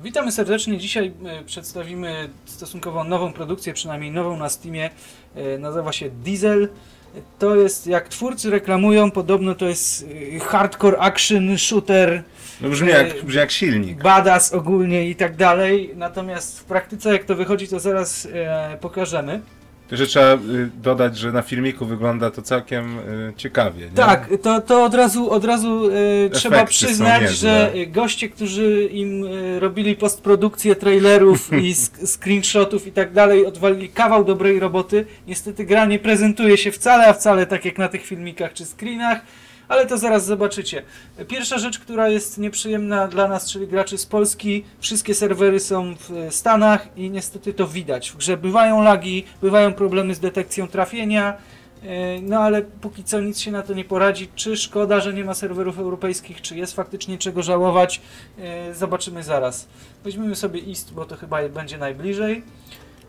Witamy serdecznie. Dzisiaj e, przedstawimy stosunkowo nową produkcję, przynajmniej nową na Steamie. E, Nazywa się Diesel. To jest, jak twórcy reklamują, podobno to jest e, hardcore action shooter, No brzmi jak, brzmi jak silnik. badass ogólnie i tak dalej. Natomiast w praktyce jak to wychodzi, to zaraz pokażemy. Że trzeba y, dodać, że na filmiku wygląda to całkiem y, ciekawie. Nie? Tak, to, to od razu, od razu e, trzeba przyznać, że goście, którzy im robili postprodukcję trailerów i screenshotów i tak dalej, odwalili kawał dobrej roboty. Niestety gra nie prezentuje się wcale, a wcale tak jak na tych filmikach czy screenach, ale to zaraz zobaczycie. Pierwsza rzecz, która jest nieprzyjemna dla nas, czyli graczy z Polski, wszystkie serwery są w Stanach i niestety to widać. W grze bywają lagi, bywają problemy z detekcją trafienia, E, No ale póki co nic się na to nie poradzi. Czy szkoda, że nie ma serwerów europejskich, czy jest faktycznie czego żałować? E, Zobaczymy zaraz. Weźmiemy sobie East, bo to chyba będzie najbliżej.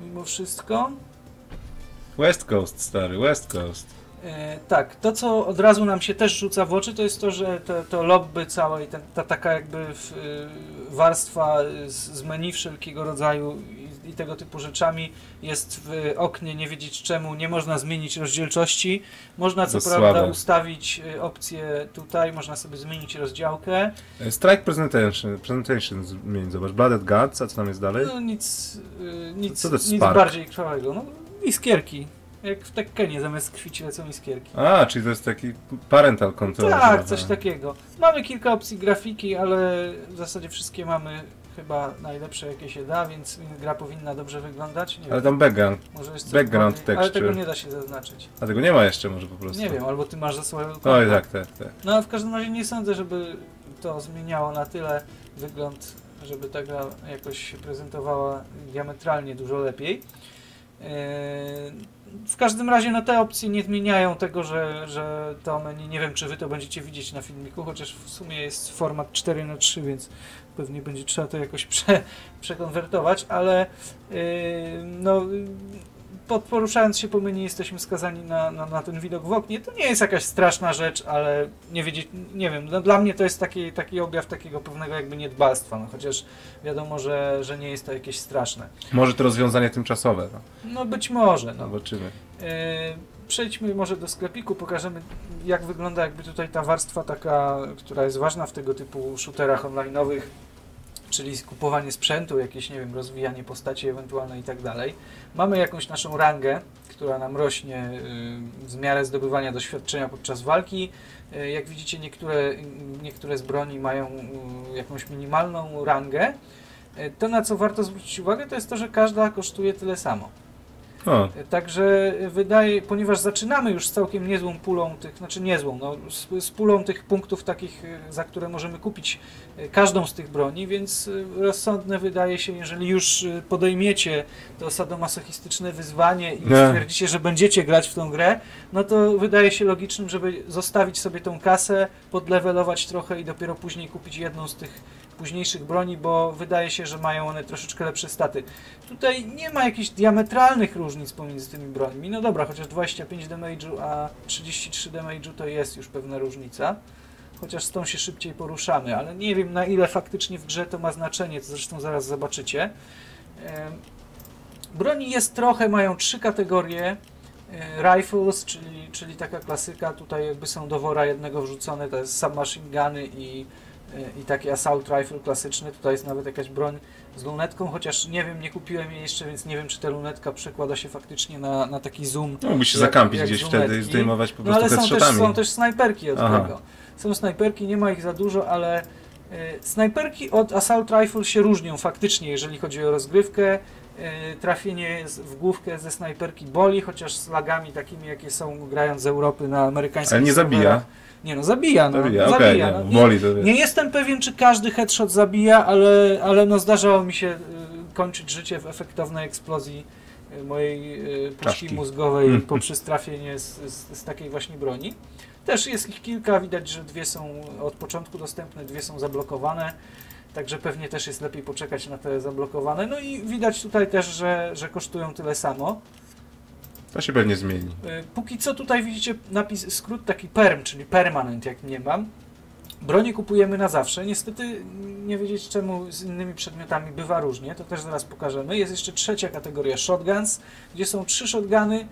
Mimo wszystko. West Coast, stary, West Coast. E, tak, to co od razu nam się też rzuca w oczy, to jest to, że to, to lobby całe i ten, ta taka jakby w, y, warstwa z, z menu wszelkiego rodzaju i, i tego typu rzeczami jest w oknie, nie wiedzieć czemu, nie można zmienić rozdzielczości. Można co To prawda słabe. ustawić y, opcję tutaj, można sobie zmienić rozdziałkę. E, Strike Presentation, presentation zmień, zobacz. Blooded Guts, a co tam jest dalej? No nic, y, nic, Co to jest nic bardziej krwawego. No, iskierki. Jak w Tekkenie zamiast krwi ci lecą iskierki. A, czyli to jest taki parental control. Tak, coś takiego. Mamy kilka opcji grafiki, ale w zasadzie wszystkie mamy chyba najlepsze jakie się da, więc gra powinna dobrze wyglądać. Nie Ale wiem, tam background, może jest background bardziej, Ale texture. tego nie da się zaznaczyć. a tego nie ma jeszcze może po prostu. Nie wiem, albo ty masz za swoją Oj, tak, tak, tak. No ale w każdym razie nie sądzę, żeby to zmieniało na tyle wygląd, żeby ta gra jakoś się prezentowała diametralnie dużo lepiej. Yy, W każdym razie no, te opcje nie zmieniają tego, że, że to menu, nie wiem czy wy to będziecie widzieć na filmiku, chociaż w sumie jest format 4 na 3 więc pewnie będzie trzeba to jakoś prze, przekonwertować, ale yy, no, poruszając się po menu jesteśmy skazani na, na, na ten widok w oknie. To nie jest jakaś straszna rzecz, ale nie wiedzieć, nie wiem, no, dla mnie to jest taki, taki objaw takiego pewnego jakby niedbalstwa, no, chociaż wiadomo, że, że nie jest to jakieś straszne. Może to rozwiązanie tymczasowe. No. No być może, no. Zobaczymy. E, Przejdźmy może do sklepiku, pokażemy jak wygląda jakby tutaj ta warstwa taka, która jest ważna w tego typu shooterach online'owych, czyli kupowanie sprzętu, jakieś, nie wiem, rozwijanie postaci ewentualne i tak dalej. Mamy jakąś naszą rangę, która nam rośnie y, w miarę zdobywania doświadczenia podczas walki. Y, Jak widzicie, niektóre, niektóre z broni mają y, jakąś minimalną rangę. To, na co warto zwrócić uwagę, to jest to, że każda kosztuje tyle samo. O, Także wydaje, ponieważ zaczynamy już z całkiem niezłą pulą tych, znaczy niezłą, no, z, z pulą tych punktów takich, y, za które możemy kupić y, każdą z tych broni, więc y, rozsądne wydaje się, jeżeli już podejmiecie to sadomasochistyczne wyzwanie i Nie. stwierdzicie, że będziecie grać w tą grę, no to wydaje się logicznym, żeby zostawić sobie tą kasę, podlewelować trochę i dopiero później kupić jedną z tych późniejszych broni, bo wydaje się, że mają one troszeczkę lepsze staty. Tutaj nie ma jakichś diametralnych różnic pomiędzy tymi brońmi. No dobra, chociaż 25 damage'u, a 33 damage'u to jest już pewna różnica. Chociaż z tą się szybciej poruszamy, ale nie wiem na ile faktycznie w grze to ma znaczenie, to zresztą zaraz zobaczycie. Broni jest trochę, mają trzy kategorie. E, Rifles, czyli, czyli taka klasyka, tutaj jakby są do wora jednego wrzucone, to jest submachine guny i, e, i taki assault rifle klasyczny. Tutaj jest nawet jakaś broń z lunetką, chociaż nie wiem, nie kupiłem jej jeszcze, więc nie wiem, czy ta lunetka przekłada się faktycznie na, na taki zoom. no, się Jak- zakampić jak gdzieś wtedy i zdejmować po No prostu ale są też, są też snajperki od Aha. tego. Są snajperki, nie ma ich za dużo, ale e, snajperki od Assault Rifle się różnią faktycznie, jeżeli chodzi o rozgrywkę. E, trafienie w główkę ze snajperki boli, chociaż z lagami takimi, jakie są grając z Europy na amerykańskich Ale nie zabija. Nie no, zabija. No, Zabija, zabija, okej, no. nie, Nie- woli jestem pewien, czy każdy headshot zabija, ale, ale no zdarzało mi się y, kończyć życie w efektownej eksplozji y, mojej y, puszki mózgowej Mm. poprzez trafienie z, z, z takiej właśnie broni. Też jest ich kilka, widać, że dwie są od początku dostępne, dwie są zablokowane. Także pewnie też jest lepiej poczekać na te zablokowane. No i widać tutaj też, że, że kosztują tyle samo. To się pewnie zmieni. Y, Póki co tutaj widzicie napis, skrót taki PERM, czyli permanent, jak nie mam. Kupujemy na zawsze. Niestety nie wiedzieć czemu z innymi przedmiotami bywa różnie, to też zaraz pokażemy. Jest jeszcze trzecia kategoria shotguns, gdzie są trzy shotguny.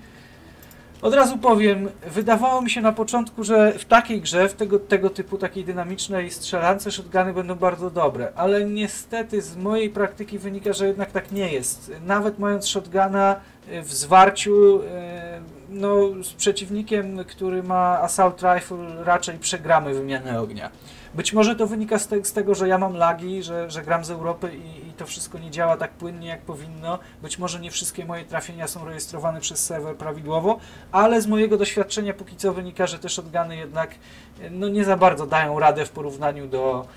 Od razu powiem, wydawało mi się na początku, że w takiej grze, w tego, tego typu, takiej dynamicznej strzelance shotguny będą bardzo dobre, ale niestety z mojej praktyki wynika, że jednak tak nie jest. Nawet mając shotguna e, w zwarciu, e, no, z przeciwnikiem, który ma assault rifle, raczej przegramy wymianę ognia. Być może to wynika z, te, z tego, że ja mam lagi, że, że gram z Europy i, i to wszystko nie działa tak płynnie jak powinno. Być może nie wszystkie moje trafienia są rejestrowane przez serwer prawidłowo, ale z mojego doświadczenia póki co wynika, że te shotguny jednak no, nie za bardzo dają radę w porównaniu do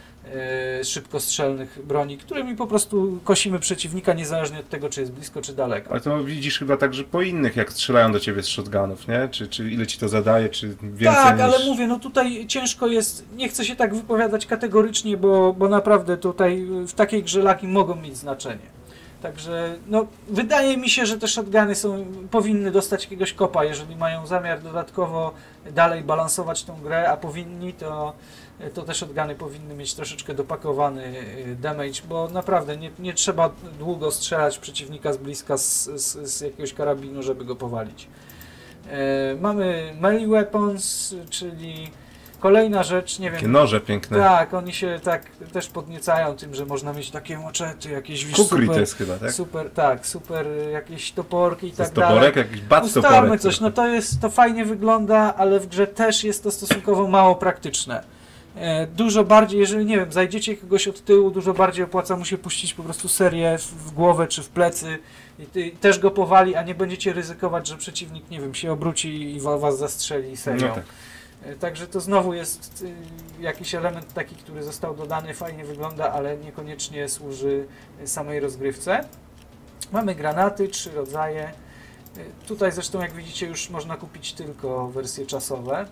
szybkostrzelnych broni, którymi po prostu kosimy przeciwnika niezależnie od tego, czy jest blisko, czy daleko. Ale to widzisz chyba także po innych, jak strzelają do ciebie z shotgunów, nie? Czy, czy ile ci to zadaje, czy więcej Tak, niż... ale mówię, no tutaj ciężko jest, nie chcę się tak wypowiadać kategorycznie, bo, bo naprawdę tutaj w takiej grze laki mogą mieć znaczenie. Także no, wydaje mi się, że te shotguny są, powinny dostać jakiegoś kopa, jeżeli mają zamiar dodatkowo dalej balansować tą grę, a powinni, to, to te shotguny powinny mieć troszeczkę dopakowany y, damage, bo naprawdę nie, nie trzeba długo strzelać przeciwnika z bliska z, z, z jakiegoś karabinu, żeby go powalić. E, mamy melee weapons, czyli kolejna rzecz, nie Takie wiem. noże piękne. Tak, oni się tak też podniecają tym, że można mieć takie moczety, jakieś wiesz, Kukri to super, jest chyba, tak? super, tak, super y, jakieś toporki i To tak dalej. toporek, jakiś bat Ustalmy toporek. coś, no to jest, to fajnie wygląda, ale w grze też jest to stosunkowo mało praktyczne. E, Dużo bardziej, jeżeli nie wiem, zajdziecie kogoś od tyłu, dużo bardziej opłaca mu się puścić po prostu serię w- głowę czy w plecy i, i też go powali, a nie będziecie ryzykować, że przeciwnik, nie wiem, się obróci i wa- was zastrzeli serią. No tak. E, Także to znowu jest y, jakiś element taki, który został dodany, fajnie wygląda, ale niekoniecznie służy samej rozgrywce. Mamy granaty, trzy rodzaje. Y, Tutaj zresztą jak widzicie już można kupić tylko wersje czasowe.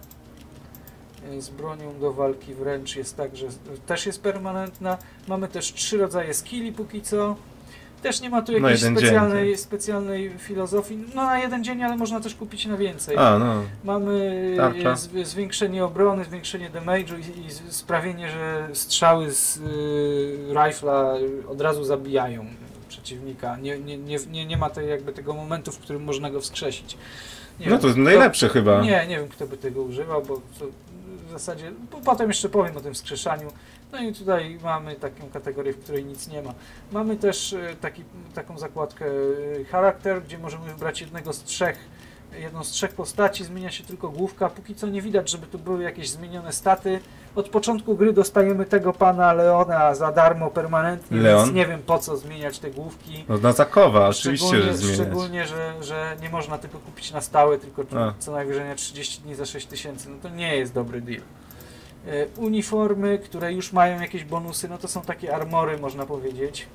Y, Z bronią do walki wręcz jest tak, że też jest permanentna. Mamy też trzy rodzaje skilli póki co. Też nie ma tu jakiejś jeden dzień, specjalnej, specjalnej filozofii. No na jeden dzień, ale można też kupić na więcej. A, no. Mamy Tarcza. zw- zwiększenie obrony, zwiększenie damage'u i, i sprawienie, że strzały z y, rifla od razu zabijają przeciwnika. Nie, nie, nie, nie, nie ma tej, jakby tego momentu, w którym można go wskrzesić. Nie No to jest kto- najlepsze chyba. Nie, nie wiem kto by tego używał, bo w zasadzie, bo potem jeszcze powiem o tym wskrzeszaniu. No i tutaj mamy taką kategorię, w której nic nie ma. Mamy też e, taki, taką zakładkę e, charakter, gdzie możemy wybrać jednego z trzech, jedną z trzech postaci, zmienia się tylko główka. Póki co nie widać, żeby tu były jakieś zmienione staty. Od początku gry dostajemy tego pana Leona za darmo permanentnie, Leon? więc nie wiem po co zmieniać te główki. No na zakowa, oczywiście, że zmieniać. Szczególnie, że, że nie można tego kupić na stałe, tylko A. co najwyżej na 30 dni za 6 tysięcy. No to nie jest dobry deal. E, Uniformy, które już mają jakieś bonusy, no to są takie armory, można powiedzieć.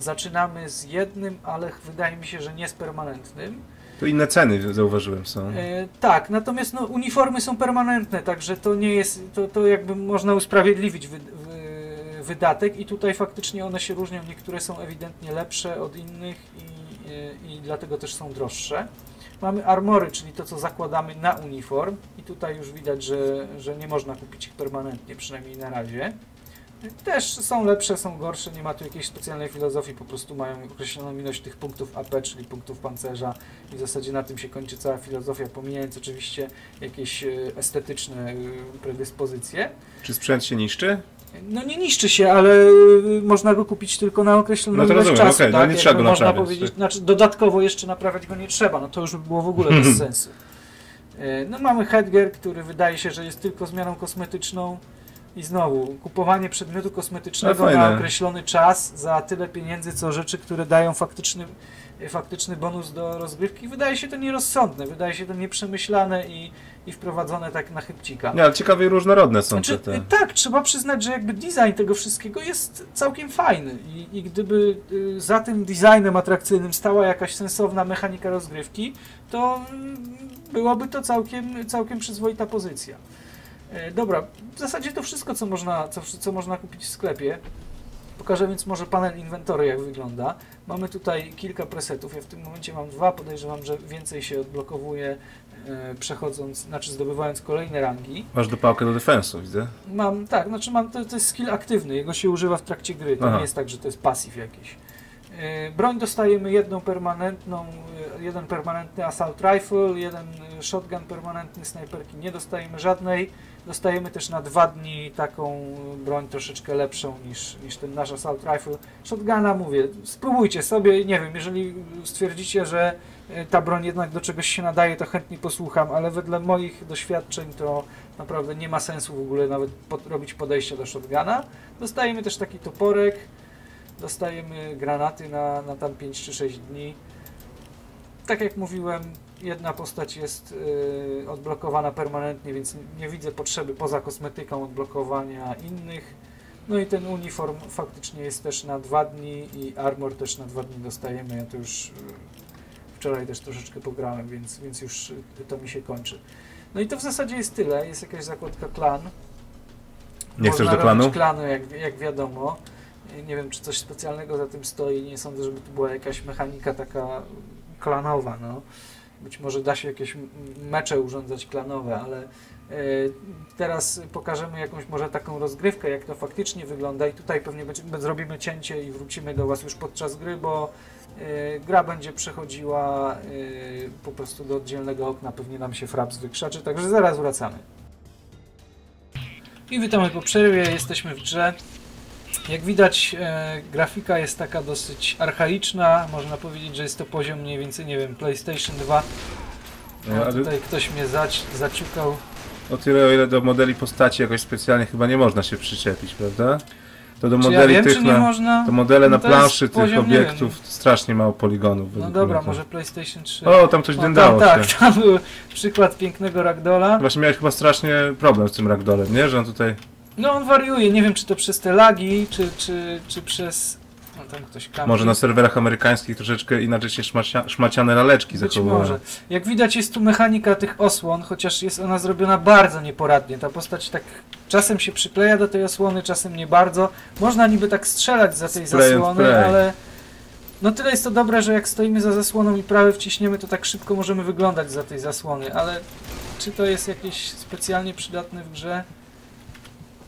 Zaczynamy z jednym, ale wydaje mi się, że nie z permanentnym. Tu inne ceny zauważyłem są. E, tak, natomiast no, uniformy są permanentne, także to nie jest, to, to jakby można usprawiedliwić wy, wy, wydatek i tutaj faktycznie one się różnią, niektóre są ewidentnie lepsze od innych i, i, i dlatego też są droższe. Mamy armory, czyli to co zakładamy na uniform i tutaj już widać, że, że nie można kupić ich permanentnie, przynajmniej na razie. Też są lepsze, są gorsze, nie ma tu jakiejś specjalnej filozofii, po prostu mają określoną ilość tych punktów AP, czyli punktów pancerza i w zasadzie na tym się kończy cała filozofia, pomijając oczywiście jakieś e, estetyczne e, predyspozycje. Czy sprzęt się niszczy? No nie niszczy się, ale e, można go kupić tylko na określoną No to rozumiem, czasu. okej, no tak? nie trzeba go można powiedzieć, tak. znaczy dodatkowo jeszcze naprawiać go nie trzeba, no to już by było w ogóle bez sensu. No mamy headgear, który wydaje się, że jest tylko zmianą kosmetyczną i znowu kupowanie przedmiotu kosmetycznego Ale na określony czas za tyle pieniędzy, co rzeczy, które dają faktyczny, faktyczny bonus do rozgrywki. Wydaje się to nierozsądne, wydaje się to nieprzemyślane i, i wprowadzone tak na chybcika. Nie, ale ciekawe i różnorodne są Znaczy, te, te. Tak, trzeba przyznać, że jakby design tego wszystkiego jest całkiem fajny i, i gdyby y, za tym designem atrakcyjnym stała jakaś sensowna mechanika rozgrywki, to mm, byłaby to całkiem, całkiem przyzwoita pozycja. E, Dobra, w zasadzie to wszystko, co można, co, co można kupić w sklepie. pokażę więc może panel inwentory jak wygląda. Mamy tutaj kilka presetów, ja w tym momencie mam dwa, podejrzewam, że więcej się odblokowuje e, przechodząc, znaczy zdobywając kolejne rangi. Masz dopałkę do defensu, widzę. Mam, tak, znaczy mam, to, to jest skill aktywny, jego się używa w trakcie gry, to Aha. nie jest tak, że to jest pasyw jakiś. Yy, Broń dostajemy jedną permanentną, yy, jeden permanentny assault rifle, jeden yy, shotgun permanentny, snajperki nie dostajemy żadnej. Dostajemy też na dwa dni taką broń troszeczkę lepszą niż, niż ten nasz assault rifle. Shotguna mówię, spróbujcie sobie, nie wiem, jeżeli stwierdzicie, że ta broń jednak do czegoś się nadaje, to chętnie posłucham, ale wedle moich doświadczeń to naprawdę nie ma sensu w ogóle nawet pod, robić podejścia do shotguna. Dostajemy też taki toporek, dostajemy granaty na, na tam 5 czy 6 dni. Tak jak mówiłem, jedna postać jest y, odblokowana permanentnie, więc nie widzę potrzeby poza kosmetyką odblokowania innych. No i ten uniform faktycznie jest też na dwa dni i armor też na dwa dni dostajemy. Ja to już y, wczoraj też troszeczkę pograłem, więc, więc już y, to mi się kończy. No i to w zasadzie jest tyle. Jest jakaś zakładka klan. Nie chcesz Można do klanu? klanu, jak, jak wiadomo. Nie wiem, czy coś specjalnego za tym stoi. Nie sądzę, żeby tu była jakaś mechanika taka klanowa. No. Być może da się jakieś mecze urządzać klanowe, ale e, teraz pokażemy jakąś może taką rozgrywkę, jak to faktycznie wygląda i tutaj pewnie będzie, zrobimy cięcie i wrócimy do Was już podczas gry, bo e, gra będzie przechodziła e, po prostu do oddzielnego okna, pewnie nam się fraps wykrzaczy, także zaraz wracamy. I witamy po przerwie, jesteśmy w grze. Jak widać, e, grafika jest taka dosyć archaiczna. Można powiedzieć, że jest to poziom mniej więcej, nie wiem, PlayStation 2. No, A ale tutaj ktoś mnie zaci- zaciukał. o tyle, o ile do modeli postaci jakoś specjalnie chyba nie można się przyczepić, prawda? To do Czy ja modeli wiem, tych na... można? To modele No na planszy tych poziom, nie obiektów strasznie mało poligonów. No dobra, może PlayStation 3. O, tam coś No, dędało tam, się. tak, tam był przykład pięknego ragdola. Właśnie miałeś chyba strasznie problem z tym ragdolem, nie? Że on tutaj... No on wariuje, nie wiem czy to przez te lagi, czy, czy, czy przez... No tam ktoś kampi. Może na serwerach amerykańskich troszeczkę inaczej się szmacia, szmaciane laleczki Być zachowują. może. Jak widać jest tu mechanika tych osłon, chociaż jest ona zrobiona bardzo nieporadnie. Ta postać tak czasem się przykleja do tej osłony, czasem nie bardzo. Można niby tak strzelać za tej Spray and zasłony, pray. ale no tyle jest to dobre, że jak stoimy za zasłoną i prawy wciśniemy, to tak szybko możemy wyglądać za tej zasłony, ale czy to jest jakieś specjalnie przydatne w grze?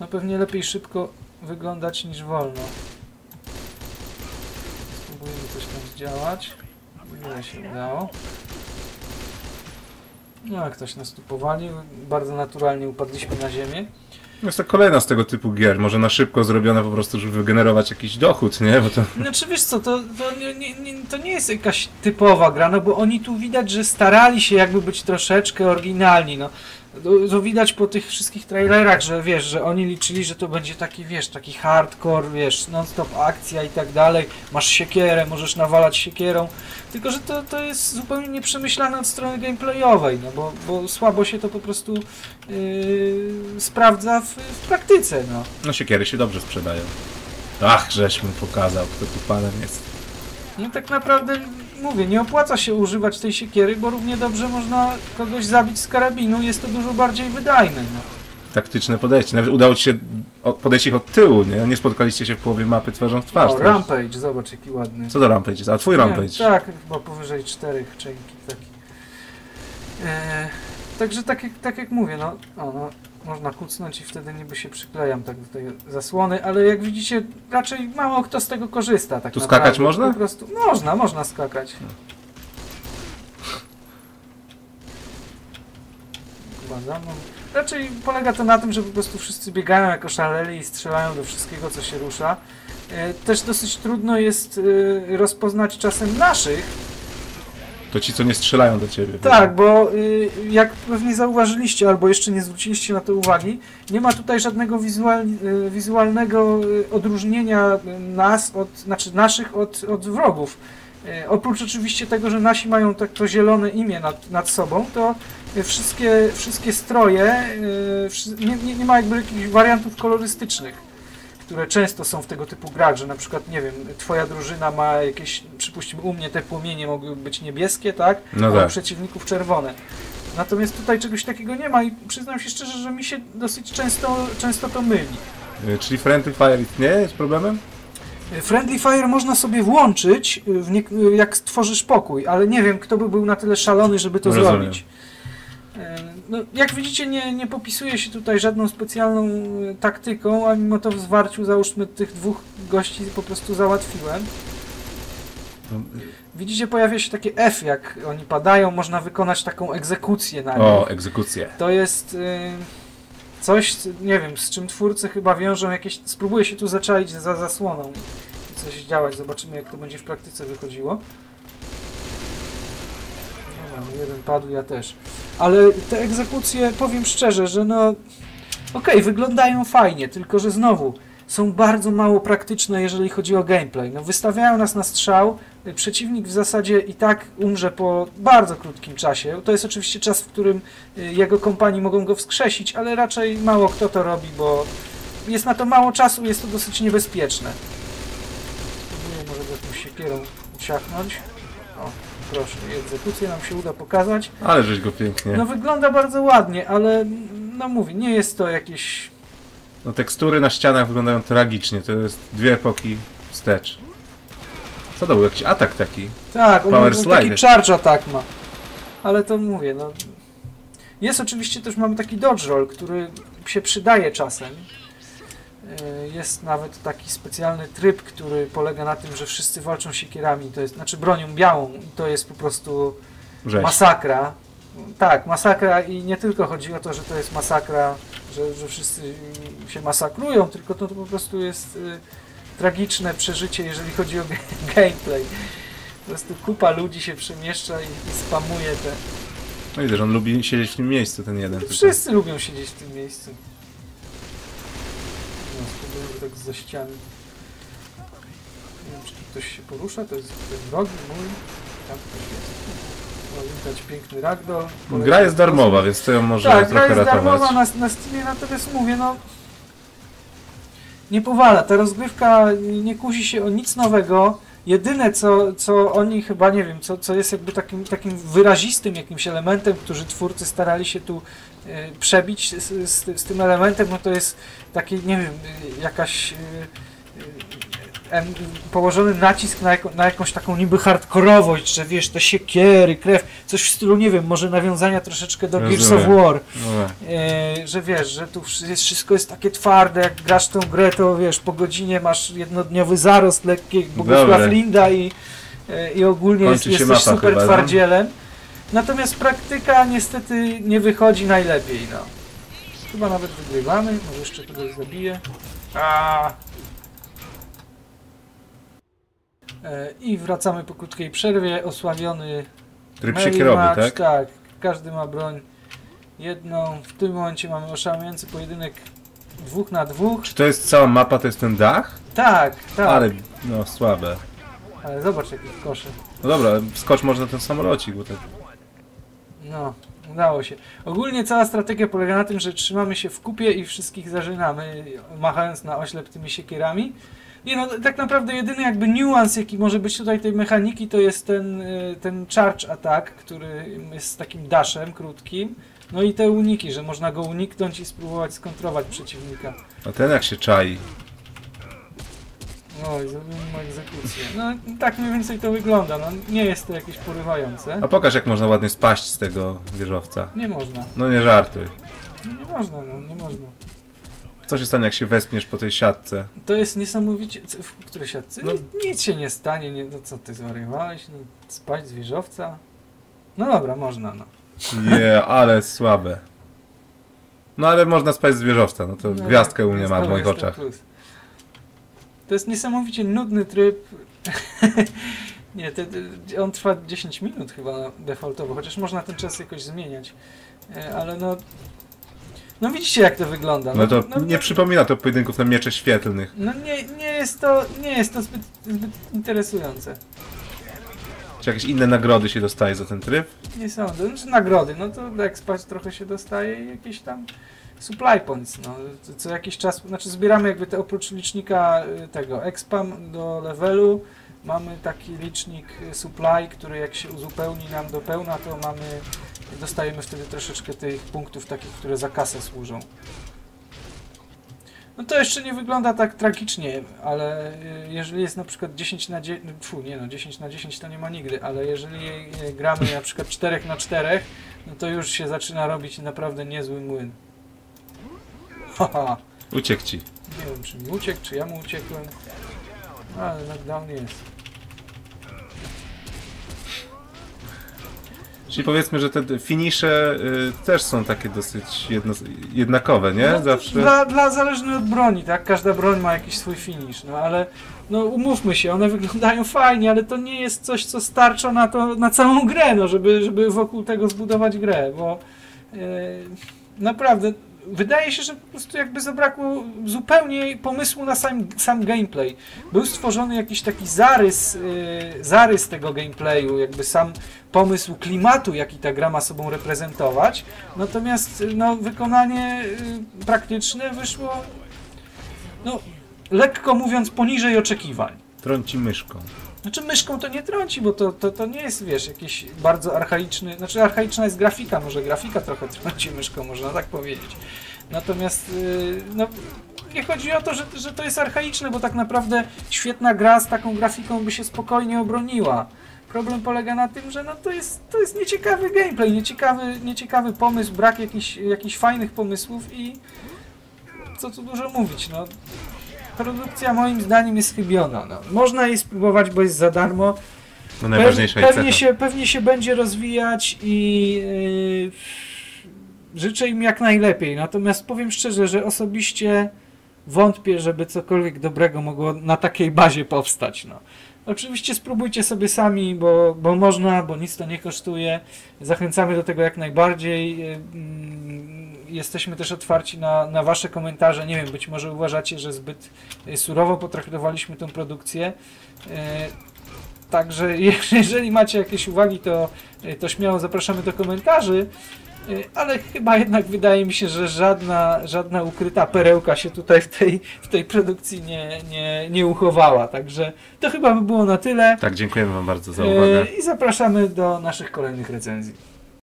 No pewnie lepiej szybko wyglądać niż wolno. Spróbujemy coś tam zdziałać. Ile się udało. No, jak ktoś nas tu powalił, bardzo naturalnie upadliśmy na ziemię. Jest to kolejna z tego typu gier, może na szybko zrobione po prostu, żeby wygenerować jakiś dochód, nie? Bo to... Znaczy wiesz co, to, to, nie, nie, nie, to nie jest jakaś typowa gra, no bo oni tu widać, że starali się jakby być troszeczkę oryginalni, no. To, to widać po tych wszystkich trailerach, że wiesz, że oni liczyli, że to będzie taki, wiesz, taki hardcore, wiesz, non-stop akcja i tak dalej. Masz siekierę, możesz nawalać siekierą. Tylko, że to, to jest zupełnie nieprzemyślane od strony gameplayowej, no bo, bo słabo się to po prostu yy, sprawdza w, w praktyce, no. No siekiery się dobrze sprzedają. Ach, żeś mu pokazał, kto tu panem jest. No tak naprawdę mówię, nie opłaca się używać tej siekiery, bo równie dobrze można kogoś zabić z karabinu, jest to dużo bardziej wydajne. No. Taktyczne podejście. Nawet udało ci się od- podejść ich od tyłu, nie? Nie spotkaliście się w połowie mapy twarzą w twarz. O. Rampage, zobacz jaki ładny. Co do Rampage jest? A twój Nie, Rampage? tak, chyba powyżej czterech częki taki. E, także tak jak, tak jak mówię, no, o, no, można kucnąć i wtedy niby się przyklejam tak do tej zasłony, ale jak widzicie, raczej mało kto z tego korzysta. Tak Tu naprawdę. skakać można? Po prostu, można, można skakać. Chyba za mną. Raczej polega to na tym, że po prostu wszyscy biegają jako szaleli i strzelają do wszystkiego, co się rusza. E, Też dosyć trudno jest e, rozpoznać czasem naszych. To ci, co nie strzelają do ciebie. Tak, bo y, jak pewnie zauważyliście, albo jeszcze nie zwróciliście na to uwagi, nie ma tutaj żadnego wizual, y, wizualnego y, odróżnienia nas od, znaczy naszych od, od wrogów. Y, Oprócz oczywiście tego, że nasi mają tak to zielone imię nad, nad sobą, to wszystkie, wszystkie stroje, y, wszy- nie, nie, nie ma jakby jakichś wariantów kolorystycznych które często są w tego typu grach, że na przykład, nie wiem, twoja drużyna ma jakieś, przypuśćmy u mnie te płomienie mogły być niebieskie, tak? No a u tak. przeciwników czerwone. Natomiast tutaj czegoś takiego nie ma i przyznam się szczerze, że mi się dosyć często, często to myli. Y, Czyli Friendly Fire nie jest problemem? Friendly Fire można sobie włączyć, y, jak tworzysz pokój, ale nie wiem, kto by był na tyle szalony, żeby to Rozumiem. zrobić. E, No, jak widzicie, nie, nie popisuje się tutaj żadną specjalną y, taktyką, a mimo to w zwarciu, załóżmy, tych dwóch gości po prostu załatwiłem. Widzicie, pojawia się takie F, jak oni padają, można wykonać taką egzekucję na nich. O, egzekucję. To jest y, coś, nie wiem, z czym twórcy chyba wiążą jakieś. Spróbuję się tu zaczaić za zasłoną i coś działać. Zobaczymy, jak to będzie w praktyce wychodziło. No jeden padł, ja też. Ale te egzekucje, powiem szczerze, że no. Okej, wyglądają fajnie, tylko że znowu są bardzo mało praktyczne, jeżeli chodzi o gameplay. No, wystawiają nas na strzał, y, przeciwnik w zasadzie i tak umrze po bardzo krótkim czasie. To jest oczywiście czas, w którym y, jego kompanii mogą go wskrzesić, ale raczej mało kto to robi, bo jest na to mało czasu, jest to dosyć niebezpieczne. Spróbuję może jakąś siekierą uciachnąć. Proszę, egzekucję nam się uda pokazać. Ale żeś go pięknie. No wygląda bardzo ładnie, ale no mówię, nie jest to jakieś... No, tekstury na ścianach wyglądają tragicznie. To jest dwie epoki wstecz. Co to był? Jakiś atak taki? Tak, on Power taki charge attack ma. Ale to mówię, no... Jest oczywiście też, mamy taki dodge roll, który się przydaje czasem. Yy, Jest nawet taki specjalny tryb, który polega na tym, że wszyscy walczą siekierami, to jest, znaczy bronią białą i to jest po prostu Rzeź. masakra. Tak, masakra i nie tylko chodzi o to, że to jest masakra, że, że wszyscy się masakrują, tylko to, to po prostu jest y, tragiczne przeżycie, jeżeli chodzi o gameplay. Po prostu kupa ludzi się przemieszcza i, i spamuje te... No widzę, że on lubi siedzieć w tym miejscu, ten jeden. tylko. Wszyscy lubią siedzieć w tym miejscu. Spróbuję tak ze ściany. Nie wiem, czy tu ktoś się porusza, to jest rogi mój. Tam ktoś jest. No, widać piękny ragdoll. Gra jest darmowa, więc to ją może Tak, gra trochę jest ratować. darmowa na, na Steamie, natomiast mówię, no... Nie powala, ta rozgrywka nie kusi się o nic nowego. Jedyne, co, co oni chyba, nie wiem, co, co jest jakby takim, takim wyrazistym jakimś elementem, którzy twórcy starali się tu e, przebić z, z, z tym elementem, no to jest taki, nie wiem, e, jakaś... em, położony nacisk na, jako, na jakąś taką niby hardkorowość, że wiesz, te siekiery, krew, coś w stylu, nie wiem, może nawiązania troszeczkę do Gears of. War. No, tak. E, że wiesz, że tu jest, wszystko jest takie twarde, jak grasz tą grę, to wiesz, po godzinie masz jednodniowy zarost lekki, Bogusław. Linda i, e, i ogólnie jest, Kończy jesteś super chyba, no? twardzielem. Natomiast praktyka niestety nie wychodzi najlepiej, no. Chyba nawet wygrywamy, może jeszcze kogoś zabiję. A. E, I wracamy po krótkiej przerwie, osławiony Tryb siekierowy, tak? Tak, każdy ma broń jedną. W tym momencie mamy oszałamiający pojedynek dwóch na dwóch. Czy to jest cała mapa, to jest ten dach? Tak, tak. Ale, Ale, no, słabe. zobacz jakie kosze. No dobra, skocz może na ten samolocik, bo tak... No, udało się. Ogólnie cała strategia polega na tym, że trzymamy się w kupie i wszystkich zażynamy, machając na oślep tymi siekierami. Nie no, tak naprawdę jedyny jakby niuans, jaki może być tutaj tej mechaniki, to jest ten, y, ten charge attack, który jest takim daszem krótkim. No i te uniki, że można go uniknąć i spróbować skontrować przeciwnika. A ten jak się czai? Oj, zrobimy mu egzekucję. No tak mniej więcej to wygląda. No, nie jest to jakieś porywające. A pokaż jak można ładnie spaść z tego wieżowca. Nie można. No nie żartuj. No, nie można, no nie można. Co się stanie jak się wespniesz po tej siatce? To jest niesamowicie... co- W której siatce? No. Nic się nie stanie, nie, no co ty zwariowałeś? No, spać z wieżowca? No dobra, można, no. Nie, ale słabe. No ale można spać z wieżowca, no to no gwiazdkę u mnie ma w moich oczach. plus. To jest niesamowicie nudny tryb. nie, te, te, on trwa 10 minut chyba defaultowo, chociaż można ten czas jakoś zmieniać. E, Ale no... No widzicie jak to wygląda. No to nie przypomina to pojedynków na miecze świetlnych. No nie, nie jest to, nie jest to zbyt, zbyt interesujące. Czy jakieś inne nagrody się dostaje za ten tryb? Nie sądzę. Znaczy nagrody, no to jak spać trochę się dostaje i jakieś tam supply points, no. Co- Co jakiś czas, znaczy zbieramy jakby te oprócz licznika y, tego expam do levelu, mamy taki licznik y, supply, który jak się uzupełni nam do pełna, to mamy, dostajemy wtedy troszeczkę tych punktów takich, które za kasę służą. No to jeszcze nie wygląda tak tragicznie, ale y, jeżeli jest na przykład 10 na 10, fu, nie no, 10 na 10 to nie ma nigdy, ale jeżeli y, gramy na przykład 4 na 4, no to już się zaczyna robić naprawdę niezły młyn. Haha, Uciekł ci. nie wiem czy mi uciekł, czy ja mu uciekłem, ale knockdown jest. Czyli powiedzmy, że te finisze y, też są takie dosyć jedno, jednakowe, nie? No, Zawsze. Dla, dla zależnie od broni, tak? Każda broń ma jakiś swój finish, no ale no umówmy się, one wyglądają fajnie, ale to nie jest coś, co starcza na to, na całą grę, no, żeby, żeby wokół tego zbudować grę, bo e, naprawdę wydaje się, że po prostu jakby zabrakło zupełnie pomysłu na sam, sam gameplay. Był stworzony jakiś taki zarys, e, zarys tego gameplayu, jakby sam pomysł klimatu, jaki ta gra ma sobą reprezentować, natomiast no, wykonanie y, praktyczne wyszło, no, lekko mówiąc, poniżej oczekiwań. Trąci myszką. Znaczy myszką to nie trąci, bo to, to, to nie jest, wiesz, jakiś bardzo archaiczny, znaczy archaiczna jest grafika, może grafika trochę trąci myszką, można tak powiedzieć. Natomiast, yy, no, nie chodzi o to, że, że to jest archaiczne, bo tak naprawdę świetna gra z taką grafiką by się spokojnie obroniła. Problem polega na tym, że no to jest, to jest nieciekawy gameplay, nieciekawy, nieciekawy pomysł, brak jakichś, jakichś fajnych pomysłów i co tu dużo mówić, no. Produkcja moim zdaniem jest chybiona. No. Można jej spróbować, bo jest za darmo. No najważniejsza Pe- pewnie, się, pewnie się będzie rozwijać i yy, życzę im jak najlepiej. Natomiast powiem szczerze, że osobiście wątpię, żeby cokolwiek dobrego mogło na takiej bazie powstać. No. Oczywiście spróbujcie sobie sami, bo, bo można, bo nic to nie kosztuje. Zachęcamy do tego jak najbardziej. Yy, mm, Jesteśmy też otwarci na, na Wasze komentarze. Nie wiem, być może uważacie, że zbyt yy, surowo potraktowaliśmy tę produkcję. Yy, Także jeżeli macie jakieś uwagi, to, to śmiało zapraszamy do komentarzy. Y, Ale chyba jednak wydaje mi się, że żadna, żadna ukryta perełka się tutaj w tej, w tej produkcji nie, nie, nie uchowała. Także to chyba by było na tyle. Tak, dziękujemy Wam bardzo za uwagę. Y, I zapraszamy do naszych kolejnych recenzji.